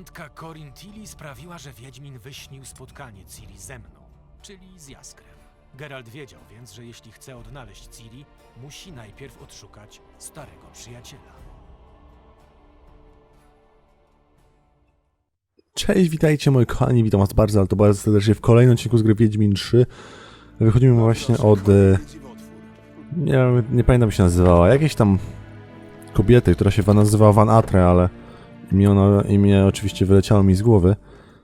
randka Corin Tilly sprawiła, że Wiedźmin wyśnił spotkanie Ciri ze mną, czyli z Jaskrem. Geralt wiedział więc, że jeśli chce odnaleźć Ciri, musi najpierw odszukać starego przyjaciela. Cześć, witajcie moi kochani, witam was bardzo, ale to bardzo serdecznie w kolejnym odcinku z gry Wiedźmin 3. Wychodzimy właśnie od... e, Nie, nie pamiętam jak się nazywała, jakiejś tam kobiety, która się nazywała Van Atre, ale imię, ono, imię oczywiście wyleciało mi z głowy.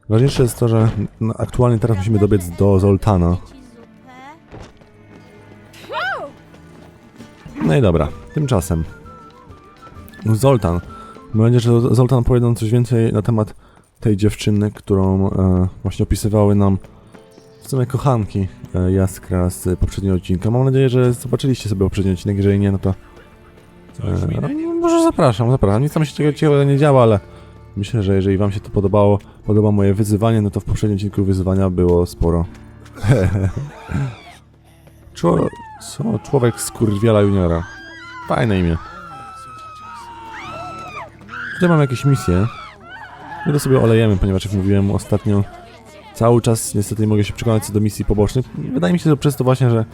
Ważniejsze jest to, że aktualnie teraz musimy dobiec do Zoltana. No i dobra, tymczasem. Zoltan. Mam nadzieję, że Zoltan powie nam coś więcej na temat tej dziewczyny, którą e, właśnie opisywały nam w sumie kochanki e, Jaskra z poprzedniego odcinka. Mam nadzieję, że zobaczyliście sobie poprzedni odcinek, jeżeli nie, no to e, może zapraszam, zapraszam. Nic tam się ciekawe- ciekawego nie działa, ale myślę, że jeżeli wam się to podobało, podoba moje wyzywanie, no to w poprzednim odcinku wyzywania było sporo. Czło, co? Człowiek z Kurwiela Juniora. Fajne imię. Tutaj mam jakieś misje. To sobie olejemy, ponieważ jak mówiłem ostatnio, cały czas niestety nie mogę się przekonać co do misji pobocznych. Wydaje mi się, że przez to właśnie, że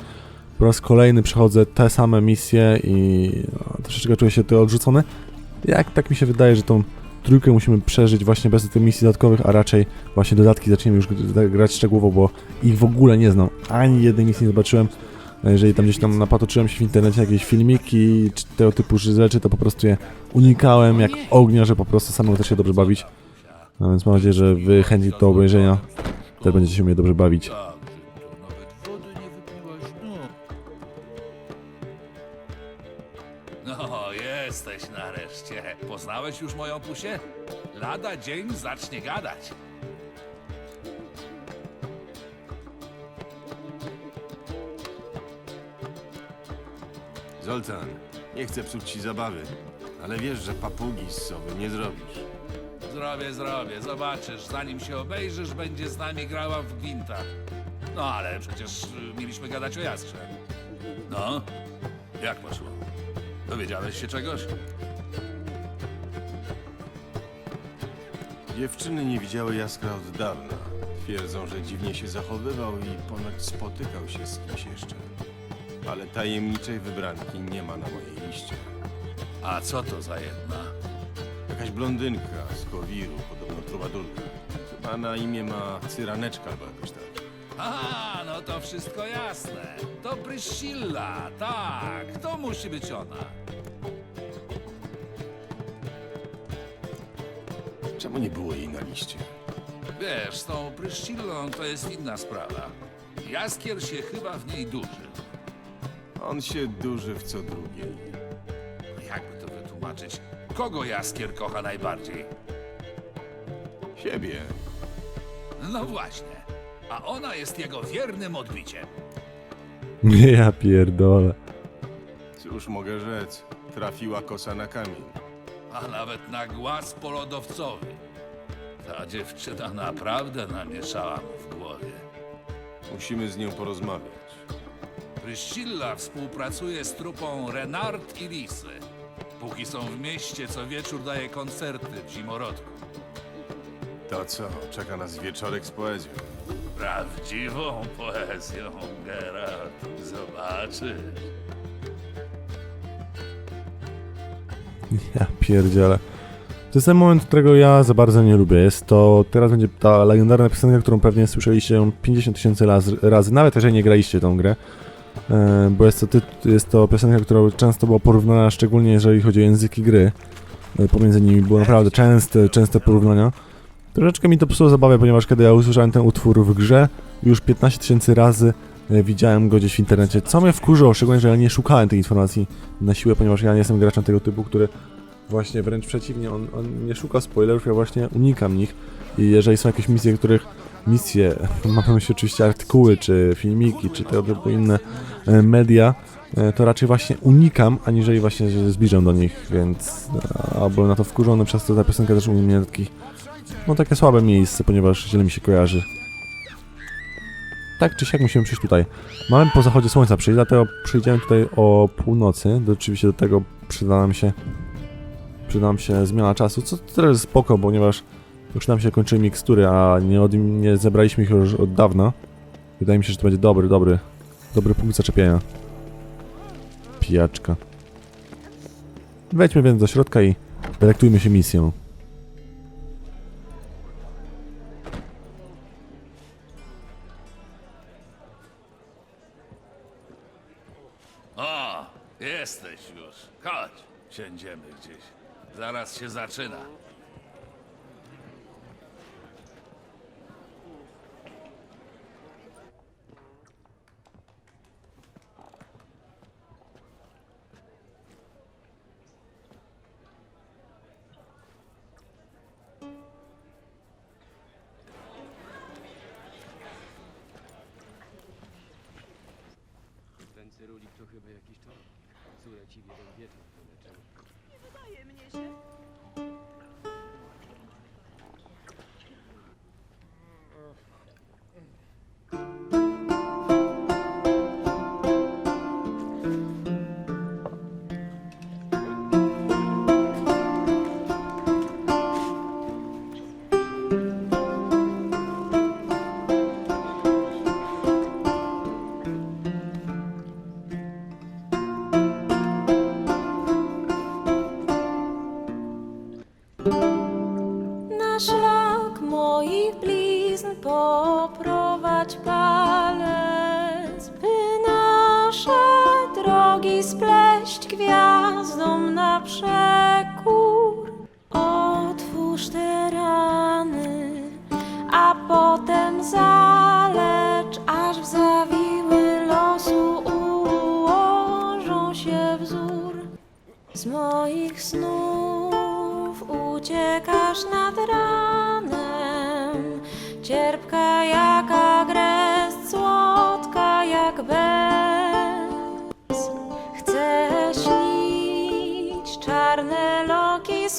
po raz kolejny przechodzę te same misje i no, troszeczkę czuję się tutaj odrzucony. Jak tak mi się wydaje, że tą trójkę musimy przeżyć właśnie bez tych misji dodatkowych, a raczej właśnie dodatki zaczniemy już grać szczegółowo, bo ich w ogóle nie znam. Ani jednej misji nie zobaczyłem. A Jeżeli tam gdzieś tam napatoczyłem się w internecie jakieś filmiki czy tego typu rzeczy, to po prostu je unikałem jak ognia, że po prostu samemu też się dobrze bawić. No więc mam nadzieję, że wy chętni do obejrzenia też będziecie się umieli dobrze bawić. Poznałeś już moją pusię? Lada dzień zacznie gadać. Zoltan, nie chcę psuć ci zabawy, ale wiesz, że papugi z sowy nie zrobisz. Zrobię, zrobię. Zobaczysz, zanim się obejrzysz, będzie z nami grała w gwinta. No, ale przecież y, mieliśmy gadać o jaskrze. No, jak poszło? Dowiedziałeś się czegoś? Dziewczyny nie widziały Jaskra od dawna. Twierdzą, że dziwnie się zachowywał i ponoć spotykał się z kimś jeszcze. Ale tajemniczej wybranki nie ma na mojej liście. A co to za jedna? Jakaś blondynka z Kowiru, podobno trubadurka. Chyba na imię ma Cyraneczka albo jakoś tak. A, no to wszystko jasne. To Priscilla, tak, to musi być ona. Czemu nie było jej na liście? Wiesz, z tą Priscillą to jest inna sprawa. Jaskier się chyba w niej duży. On się duży w co drugiej. Jakby to wytłumaczyć? Kogo Jaskier kocha najbardziej? Siebie. No właśnie. A ona jest jego wiernym odbiciem. Ja pierdolę. Cóż mogę rzec? Trafiła kosa na kamień. A nawet na głaz polodowcowy. Ta dziewczyna naprawdę namieszała mu w głowie. Musimy z nią porozmawiać. Priscilla współpracuje z trupą Renard i Lisy. Póki są w mieście, co wieczór daje koncerty w zimorodku. To co? Czeka nas wieczorek z poezją. Prawdziwą poezją, Geralt. Zobaczysz. Ja pierdzielę. To jest ten moment, którego ja za bardzo nie lubię. Jest to, teraz będzie ta legendarna piosenka, którą pewnie słyszeliście ją 50 tysięcy razy, nawet jeżeli nie graliście tą grę. E, bo jest to, jest to piosenka, która często była porównana, szczególnie jeżeli chodzi o języki gry. E, pomiędzy nimi było naprawdę częste, częste porównania. Troszeczkę mi to psuło zabawę, ponieważ kiedy ja usłyszałem ten utwór w grze, już 15 tysięcy razy e, widziałem go gdzieś w internecie, co mnie wkurzyło, szczególnie, że ja nie szukałem tej informacji na siłę, ponieważ ja nie jestem graczem tego typu, który właśnie wręcz przeciwnie, on, on nie szuka spoilerów, ja właśnie unikam nich i jeżeli są jakieś misje, których misje, mam na myśli oczywiście artykuły, czy filmiki, czy tego typu inne e, media, e, to raczej właśnie unikam, aniżeli właśnie się zbliżam do nich, więc e, a byłem na to wkurzony, przez to ta piosenka też u mnie na takich, no takie słabe miejsce, ponieważ źle mi się kojarzy. Tak czy siak musimy przyjść tutaj. Mamy po zachodzie słońca przyjść, dlatego przyjdziemy tutaj o północy. Do, oczywiście do tego przyda nam się czy nam się zmiana czasu, co teraz jest spoko, ponieważ już nam się kończyły mikstury, a nie, od, nie zebraliśmy ich już od dawna. Wydaje mi się, że to będzie dobry, dobry, dobry punkt zaczepienia. Pijaczka. Wejdźmy więc do środka i delektujmy się misją. O, jesteś już. Chodź, siędziemy gdzieś. Zaraz się zaczyna. czarne loki.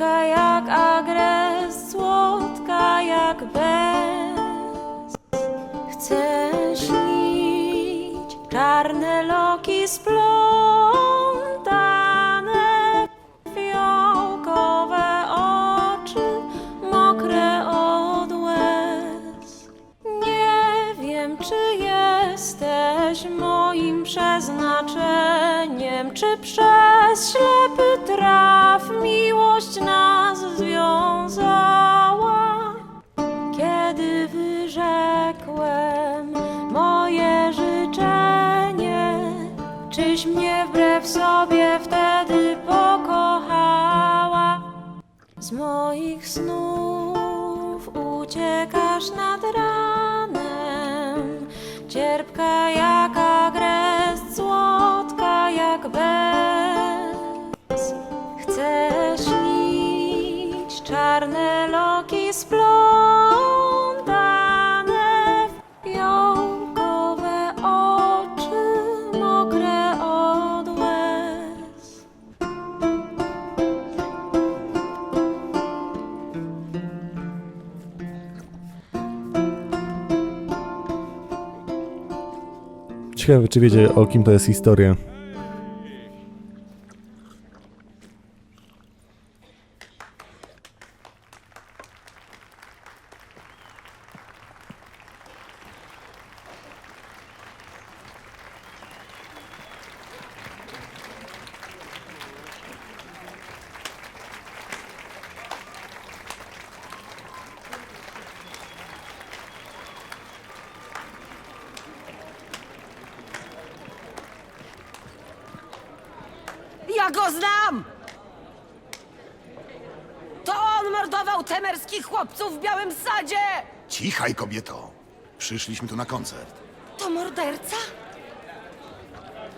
kaya Ciekawe, czy wiecie, o kim to jest historia. zasadzie! Cichaj, kobieto. Przyszliśmy tu na koncert. To morderca?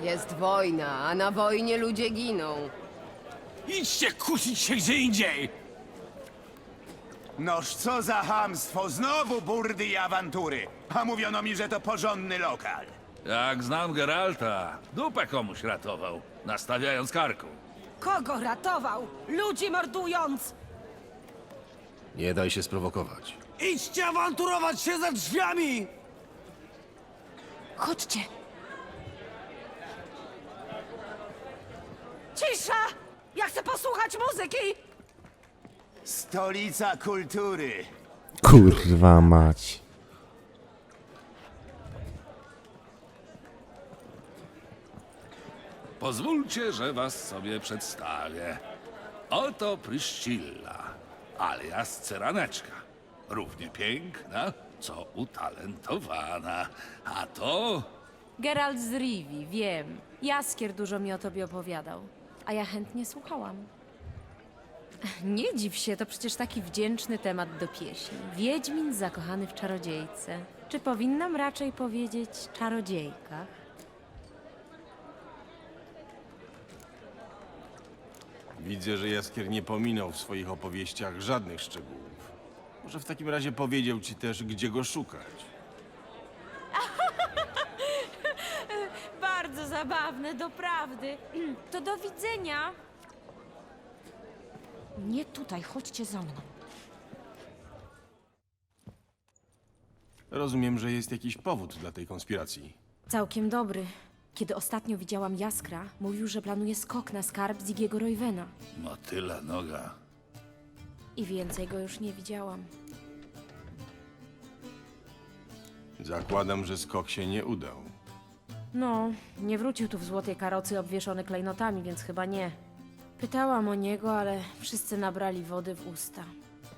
Jest wojna, a na wojnie ludzie giną. Idźcie kusić się gdzie indziej! Noż co za hamstwo, znowu burdy i awantury. A mówiono mi, że to porządny lokal. Jak znam Geralta, dupę komuś ratował, nastawiając karku. Kogo ratował? Ludzi mordując! Nie daj się sprowokować. Idźcie awanturować się za drzwiami! Chodźcie. Cisza! Ja chcę posłuchać muzyki! Stolica kultury. Kurwa mać. Pozwólcie, że was sobie przedstawię. Oto Pryszcilla, alias Ceraneczka. Równie piękna, co utalentowana. A to Geralt z Rivi, wiem. Jaskier dużo mi o tobie opowiadał, a ja chętnie słuchałam. Nie dziw się, to przecież taki wdzięczny temat do pieśni. Wiedźmin zakochany w czarodziejce. Czy powinnam raczej powiedzieć czarodziejkach? Widzę, że Jaskier nie pominął w swoich opowieściach żadnych szczegółów. Może w takim razie powiedział ci też, gdzie go szukać. Bardzo zabawne, doprawdy. To do widzenia. Nie tutaj, chodźcie za mną. Rozumiem, że jest jakiś powód dla tej konspiracji. Całkiem dobry. Kiedy ostatnio widziałam Jaskra, mówił, że planuje skok na skarb Zigiego Roywena. motyla noga. I więcej go już nie widziałam. Zakładam, że skok się nie udał. No, nie wrócił tu w złotej karocy obwieszony klejnotami, więc chyba nie. Pytałam o niego, ale wszyscy nabrali wody w usta.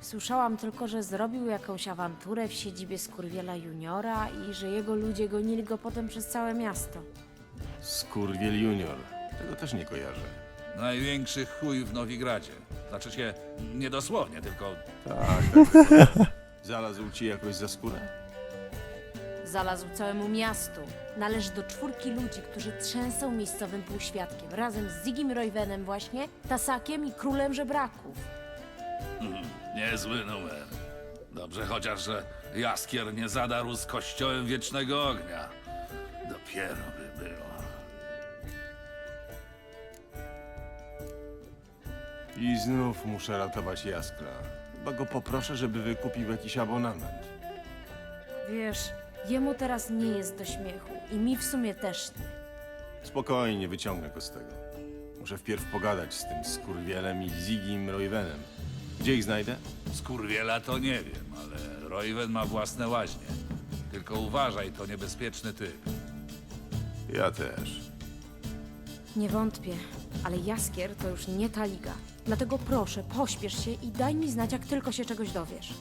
Słyszałam tylko, że zrobił jakąś awanturę w siedzibie Skurwiela Juniora i że jego ludzie gonili go potem przez całe miasto. Skurwiel Junior. Tego też nie kojarzę. Największy chuj w Nowigradzie. Znaczy się, nie dosłownie, tylko Tak, tak. Zalazł ci jakoś za skórę? Zalazł całemu miastu. Należy do czwórki ludzi, którzy trzęsą miejscowym półświadkiem, razem z Zigim Royvenem właśnie, Tasakiem i królem żebraków. niezły numer. Dobrze chociaż, że Jaskier nie zadarł z kościołem wiecznego ognia. Dopiero by I znów muszę ratować Jaskra. Chyba go poproszę, żeby wykupił jakiś abonament. Wiesz, jemu teraz nie jest do śmiechu i mi w sumie też nie. Spokojnie, wyciągnę go z tego. Muszę wpierw pogadać z tym skurwielem i Zigim Royvenem. Gdzie ich znajdę? Skurwiela to nie wiem, ale Royven ma własne łaźnie. Tylko uważaj, to niebezpieczny typ. Ja też. Nie wątpię, ale Jaskier to już nie ta liga. Dlatego proszę, pośpiesz się i daj mi znać, jak tylko się czegoś dowiesz.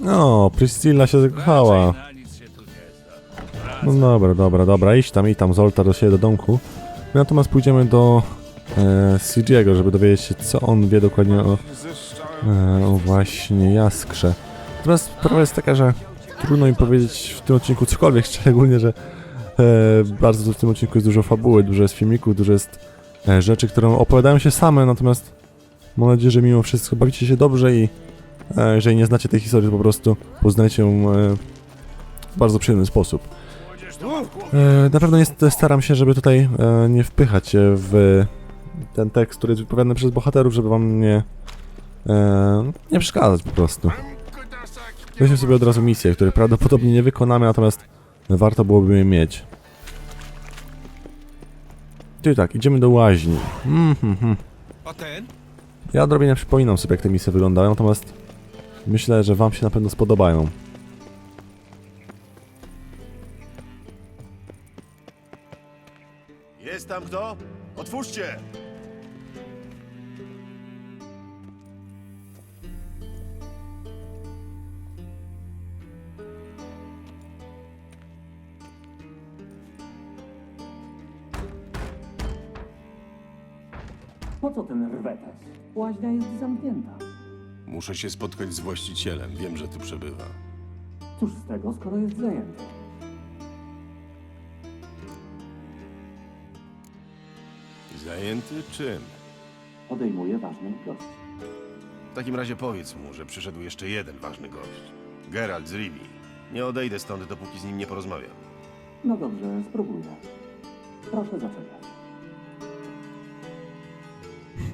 No, Priscilla się zakochała. Raczej na nic się tu nie zda. No dobra, dobra, dobra, idź tam, idź tam, Zolta do siebie do domku. My natomiast pójdziemy do e, CG'ego, żeby dowiedzieć się, co on wie dokładnie o, e, o właśnie Jaskrze. Natomiast sprawa jest taka, że trudno mi powiedzieć w tym odcinku cokolwiek, szczególnie, że e, bardzo w tym odcinku jest dużo fabuły, dużo jest filmików, dużo jest e, rzeczy, które opowiadają się same, natomiast mam nadzieję, że mimo wszystko bawicie się dobrze i e, jeżeli nie znacie tej historii, to po prostu poznajcie ją e, w bardzo przyjemny sposób. E, na pewno staram się, żeby tutaj e, nie wpychać się w ten tekst, który jest wypowiadany przez bohaterów, żeby wam nie, e, nie przeszkadzać po prostu. Weźmy sobie od razu misję, której prawdopodobnie nie wykonamy, natomiast warto byłoby je mieć. Czyli tak, idziemy do łaźni. Mm, hmm, hmm. A ten? Ja odrobinę przypominam sobie, jak te misje wyglądają, natomiast myślę, że wam się na pewno spodobają. Jest tam kto? Otwórzcie! Rwetes? Łaźnia jest zamknięta. Muszę się spotkać z właścicielem. Wiem, że tu przebywa. Cóż z tego, skoro jest zajęty? Zajęty czym? Podejmuje ważnych gości. W takim razie powiedz mu, że przyszedł jeszcze jeden ważny gość. Geralt z Rivi. Nie odejdę stąd, dopóki z nim nie porozmawiam. No dobrze, spróbuję. Proszę zaczekać.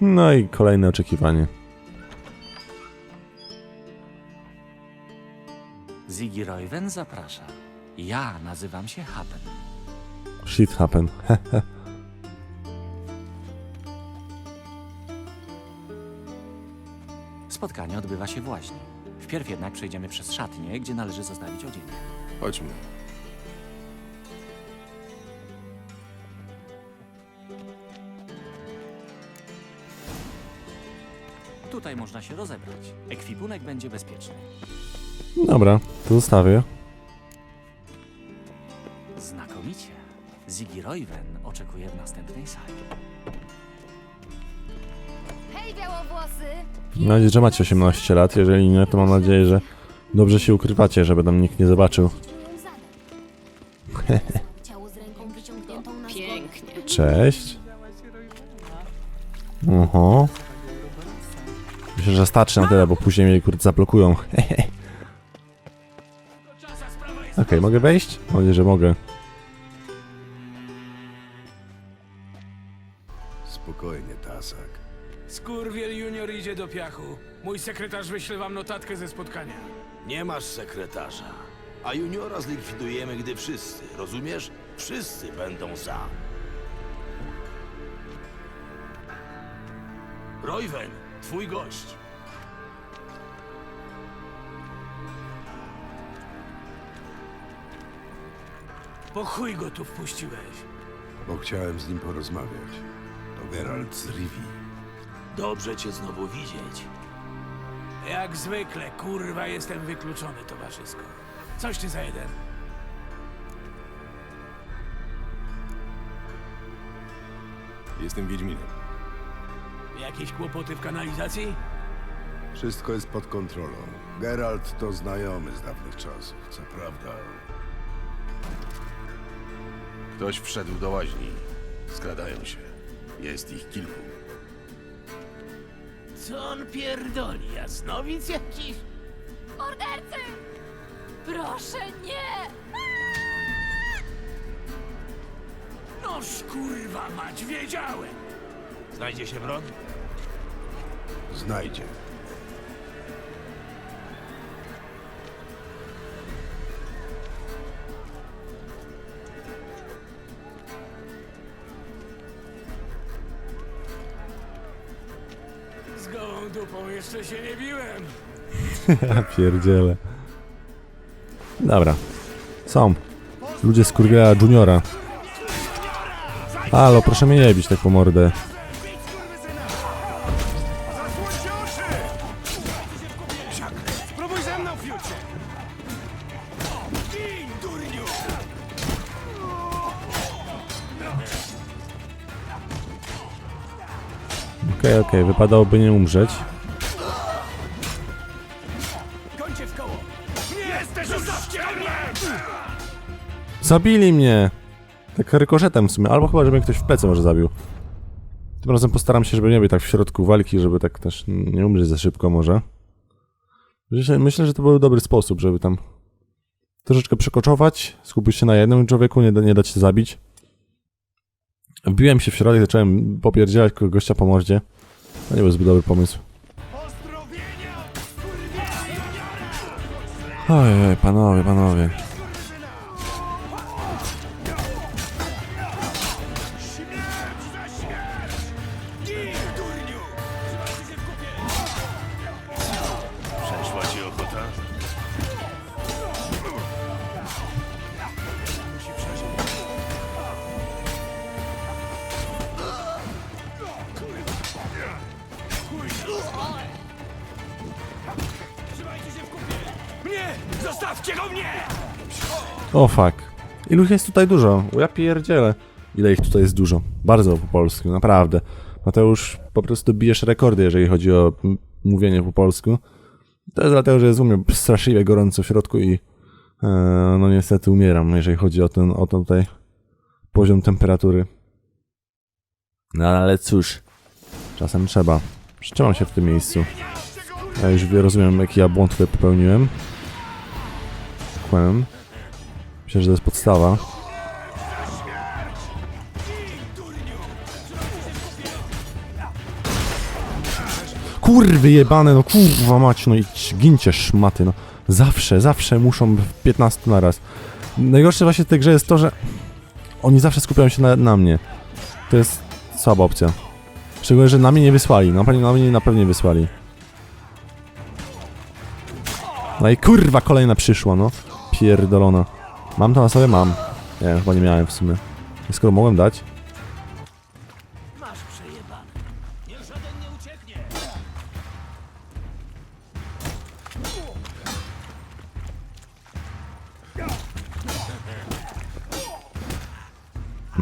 No i kolejne oczekiwanie. Ziggy Royven zaprasza. Ja nazywam się Hapen. Shit happen. Spotkanie odbywa się w łaźni. Wpierw jednak przejdziemy przez szatnię, gdzie należy zostawić odzienie. Chodźmy. Tutaj można się rozebrać. Ekwipunek będzie bezpieczny. Dobra, to zostawię. Znakomicie. Ziggy Royven oczekuje w następnej sali. Hej, białowłosy! Mam nadzieję, że macie 18 lat. Jeżeli nie, to mam nadzieję, że dobrze się ukrywacie, żeby tam nikt nie zobaczył. Ciało z ręką wyciągniętą na Pięknie. Cześć. Oho. Myślę, że starczy na tyle, bo później mnie kurde zablokują. Okej, mogę wejść? Mam nadzieję, że mogę. Spokojnie, Tasak. Skurwiel junior idzie do piachu. Mój sekretarz wyśle wam notatkę ze spotkania. Nie masz sekretarza. A juniora zlikwidujemy, gdy wszyscy, rozumiesz? Wszyscy będą za. Royven, twój gość. Po chuj go tu wpuściłeś. Bo chciałem z nim porozmawiać. To Geralt z Rivi. Dobrze cię znowu widzieć. Jak zwykle, kurwa, jestem wykluczony towarzysko. Coś ty za jeden. Jestem Wiedźminem. Jakieś kłopoty w kanalizacji? Wszystko jest pod kontrolą. Geralt to znajomy z dawnych czasów, co prawda. Ktoś wszedł do łaźni. Skradają się. Jest ich kilku. Co on pierdoli? Jasnowic jakiś? Mordercy! Proszę, nie! Noż kurwa mać, wiedziałem! Znajdzie się broń? Znajdzie. Jeszcze się nie biłem. Ja pierdzielę. Dobra. Są. Ludzie z Kurwiela Juniora. Halo, proszę mnie nie bić tak po mordę. Gin, durniu! Okej, okej, wypadałoby nie umrzeć. Zabili mnie! Tak rykoszetem w sumie, albo chyba, że mnie ktoś w plecy może zabił. Tym razem postaram się, żeby nie być tak w środku walki, żeby tak też nie umrzeć za szybko może. Myślę, że to był dobry sposób, żeby tam troszeczkę przekoczować, skupić się na jednym człowieku, nie, nie dać się zabić. Wbiłem się w środek, zacząłem popierdzielać gościa po mordzie. To nie był zbyt dobry pomysł. Ojej, panowie, panowie. O fuck. Ilu jest tutaj dużo? Ja pierdzielę. Ile ich tutaj jest dużo. Bardzo po polsku, naprawdę. Mateusz, po prostu bijesz rekordy, jeżeli chodzi o mówienie po polsku. To jest dlatego, że jest u mnie straszliwie gorąco w środku i E, no niestety umieram, jeżeli chodzi o ten, o ten tutaj poziom temperatury. No ale cóż, czasem trzeba. Trzymam się w tym miejscu. Ja już rozumiem, jaki ja błąd tutaj popełniłem. Kłem. Myślę, że to jest podstawa. Kurwy jebane, no kurwa mać, no i gincie szmaty, no. Zawsze, zawsze muszą w 15 na raz. Najgorsze właśnie w tej grze jest to, że oni zawsze skupiają się na, na mnie. To jest słaba opcja. Szczególnie, że na mnie nie wysłali, na, pewno- na mnie na pewno nie wysłali. No i kurwa kolejna przyszła, no. Pierdolona. Mam to na sobie? Mam. Nie, chyba nie miałem w sumie. I Skoro mogłem dać.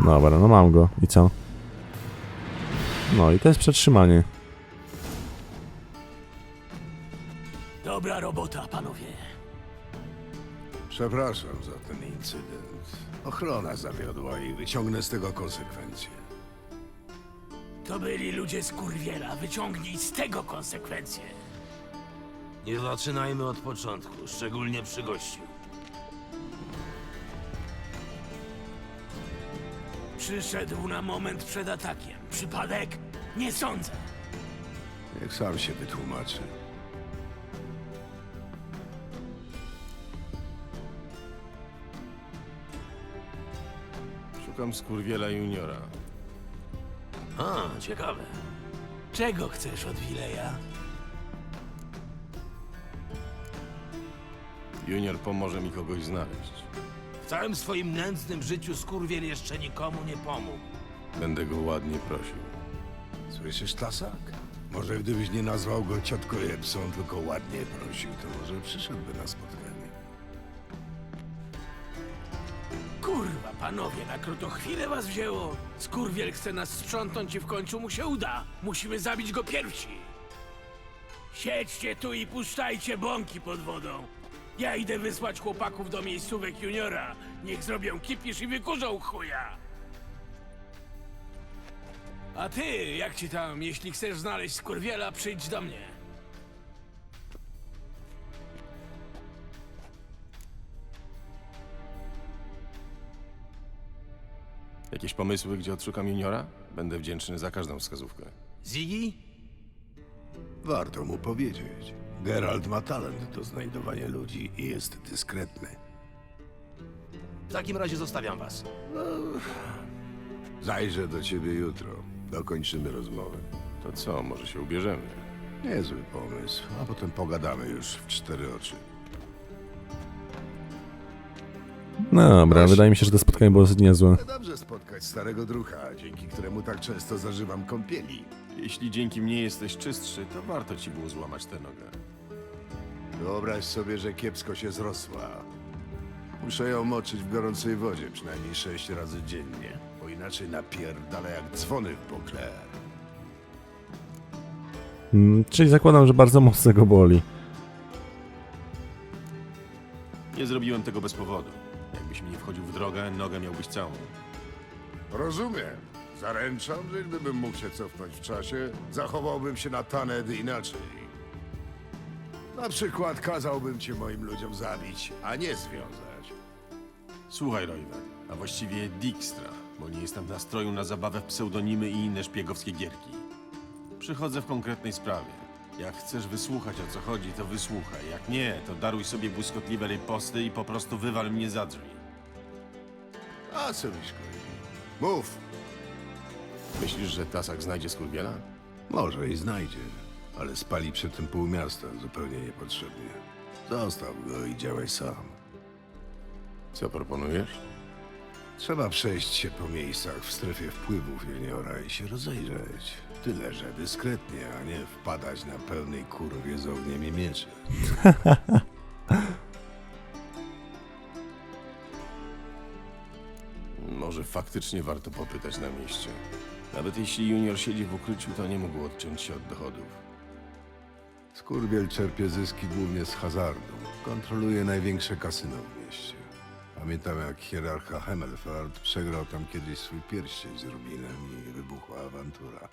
Dobra, no mam go. I co? No i to jest przetrzymanie. Dobra robota, panowie. Przepraszam za ten incydent. Ochrona zawiodła i wyciągnę z tego konsekwencje. To byli ludzie z kurwiela. Wyciągnij z tego konsekwencje. Nie zaczynajmy od początku, szczególnie przy gościu. Przyszedł na moment przed atakiem. Przypadek? Nie sądzę. Niech sam się wytłumaczy. Szukam skurwiela juniora. A, ciekawe. Czego chcesz od Wileja? Junior pomoże mi kogoś znaleźć. W całym swoim nędznym życiu skurwiel jeszcze nikomu nie pomógł. Będę go ładnie prosił. Słyszysz, Tasak? Może gdybyś nie nazwał go ciotką Jepsą, tylko ładnie prosił, to może przyszedłby na spotkanie. Kurwa, panowie, na krótko chwilę was wzięło. Skurwiel chce nas sprzątnąć i w końcu mu się uda. Musimy zabić go pierwsi. Siedźcie tu i puszczajcie bąki pod wodą. Ja idę wysłać chłopaków do miejscówek juniora. Niech zrobią kipisz i wykurzą chuja. A ty, jak ci tam, jeśli chcesz znaleźć skurwiela, przyjdź do mnie. Jakieś pomysły, gdzie odszukam juniora? Będę wdzięczny za każdą wskazówkę. Ziggy? Warto mu powiedzieć. Geralt ma talent do znajdowania ludzi i jest dyskretny. W takim razie zostawiam was. Zajrzę do ciebie jutro. Dokończymy rozmowę. To co, może się ubierzemy? Niezły pomysł, a potem pogadamy już w cztery oczy. No dobra, wydaje mi się, że to spotkanie było dosyć niezłe. Dobrze spotkać starego drucha, dzięki któremu tak często zażywam kąpieli. Jeśli dzięki mnie jesteś czystszy, to warto ci było złamać tę nogę. Wyobraź sobie, że kiepsko się zrosła. Muszę ją moczyć w gorącej wodzie przynajmniej sześć razy dziennie, bo inaczej napierdala jak dzwony w Beauclair. Mm, czyli zakładam, że bardzo mocno go boli. Nie zrobiłem tego bez powodu. Jakbyś mi nie wchodził w drogę, nogę miałbyś całą. Rozumiem. Zaręczam, że gdybym mógł się cofnąć w czasie, zachowałbym się na Taned inaczej. Na przykład kazałbym cię moim ludziom zabić, a nie związać. Słuchaj, Roywer, a właściwie Dijkstra, bo nie jestem w nastroju na zabawę w pseudonimy i inne szpiegowskie gierki. Przychodzę w konkretnej sprawie. Jak chcesz wysłuchać o co chodzi, to wysłuchaj. Jak nie, to daruj sobie błyskotliwe riposty i po prostu wywal mnie za drzwi. A co mi szkodzi? Mów. Myślisz, że Tasak znajdzie skurwiela? Może i znajdzie, ale spali przy tym pół miasta zupełnie niepotrzebnie. Zostaw go i działaj sam. Co proponujesz? Trzeba przejść się po miejscach w strefie wpływów juniora i się rozejrzeć. Tyle, że dyskretnie, a nie wpadać na pełnej kurwie z ogniem i mieczem. Może faktycznie warto popytać na mieście. Nawet jeśli junior siedzi w ukryciu, to nie mógł odciąć się od dochodów. Skurwiel czerpie zyski głównie z hazardu. Kontroluje największe kasyno w mieście. Pamiętam jak hierarcha Hemelfart przegrał tam kiedyś swój pierścień z Rubinem i wybuchła awantura.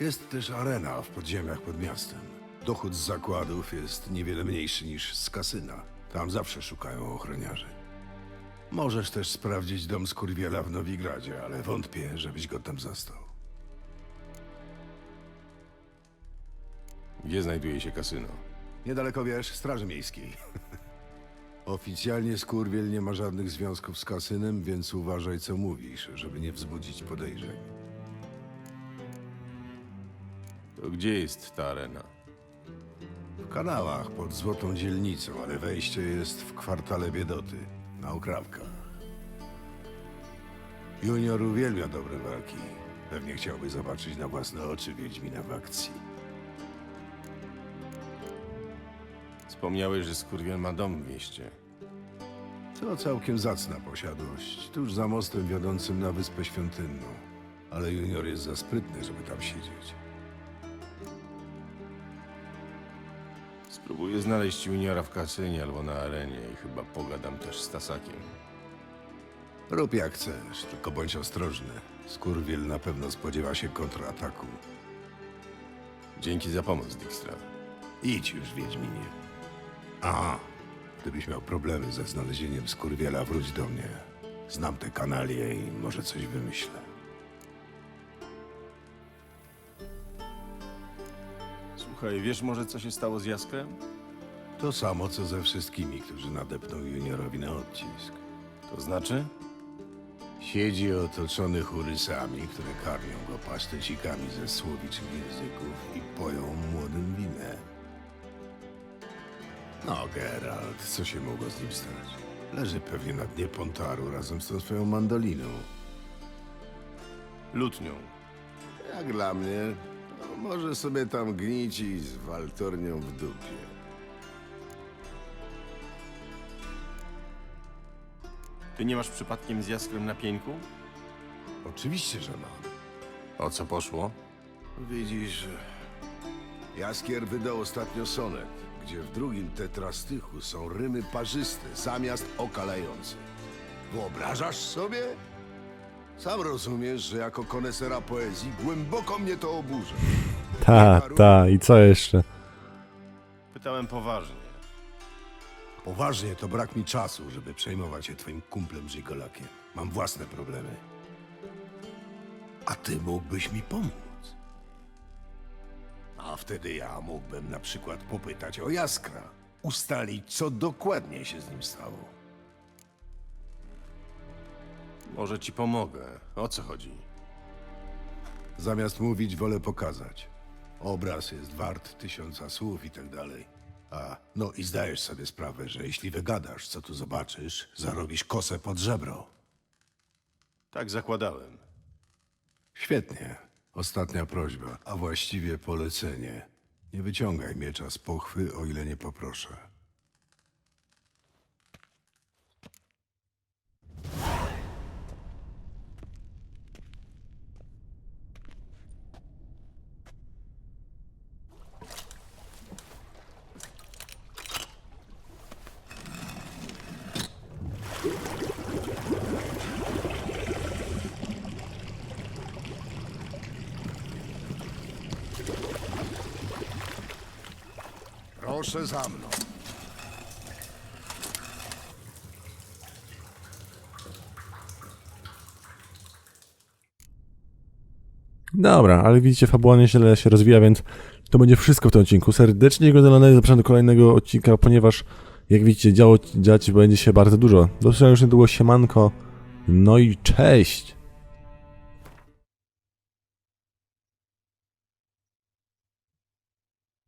Jest też arena w podziemiach pod miastem. Dochód z zakładów jest niewiele mniejszy niż z kasyna. Tam zawsze szukają ochroniarzy. Możesz też sprawdzić dom Skurwiela w Nowigradzie, ale wątpię, żebyś go tam zastał. Gdzie znajduje się kasyno? Niedaleko wiesz, Straży Miejskiej. Oficjalnie Skurwiel nie ma żadnych związków z kasynem, więc uważaj co mówisz, żeby nie wzbudzić podejrzeń. To gdzie jest ta arena? W kanałach pod Złotą Dzielnicą, ale wejście jest w kwartale Biedoty, na Ukrawkach. Junior uwielbia dobre walki. Pewnie chciałby zobaczyć na własne oczy Wiedźmina w akcji. Wspomniałeś, że Skurwiel ma dom w mieście. To całkiem zacna posiadłość, tuż za mostem wiodącym na Wyspę Świątynną. Ale Junior jest za sprytny, żeby tam siedzieć. Spróbuję znaleźć juniora w kasynie albo na arenie i chyba pogadam też z Tasakiem. Rób jak chcesz, tylko bądź ostrożny. Skurwiel na pewno spodziewa się kontrataku. Dzięki za pomoc, Dijkstra. Idź już, Wiedźminie. Aha, gdybyś miał problemy ze znalezieniem Skurwiela, wróć do mnie. Znam te kanalie i może coś wymyślę. Słuchaj, wiesz może co się stało z Jaskrem? To samo, co ze wszystkimi, którzy nadepną juniorowi na odcisk. To znaczy? Siedzi otoczony churysami, które karmią go pasztecikami ze słowiczych języków i poją młodym winem. No, Geralt, co się mogło z nim stać? Leży pewnie na dnie Pontaru razem z tą swoją mandoliną. Lutnią. Jak dla mnie, to może sobie tam gnić i z waltornią w dupie. Ty nie masz przypadkiem z Jaskrem na pieńku? Oczywiście, że mam. O co poszło? Widzisz, Jaskier wydał ostatnio sonet, gdzie w drugim tetrastychu są rymy parzyste zamiast okalające. Wyobrażasz sobie? Sam rozumiesz, że jako konesera poezji głęboko mnie to oburza. Ta, ta, i co jeszcze? Pytałem poważnie. Poważnie, to brak mi czasu, żeby przejmować się twoim kumplem Żigolakiem. Mam własne problemy. A ty mógłbyś mi pomóc. A wtedy ja mógłbym na przykład popytać o Jaskra. Ustalić, co dokładnie się z nim stało. Może ci pomogę. O co chodzi? Zamiast mówić, wolę pokazać. Obraz jest wart tysiąca słów i tak dalej. A, no i zdajesz sobie sprawę, że jeśli wygadasz, co tu zobaczysz, zarobisz kosę pod żebro. Tak zakładałem. Świetnie. Ostatnia prośba, a właściwie polecenie. Nie wyciągaj miecza z pochwy, o ile nie poproszę. Proszę za mną. Dobra, ale widzicie, fabuła nieźle się rozwija, więc to będzie wszystko w tym odcinku. Serdecznie go zapraszam do kolejnego odcinka, ponieważ jak widzicie, działo, dziać będzie się bardzo dużo. Do już niedługo, siemanko, no i cześć!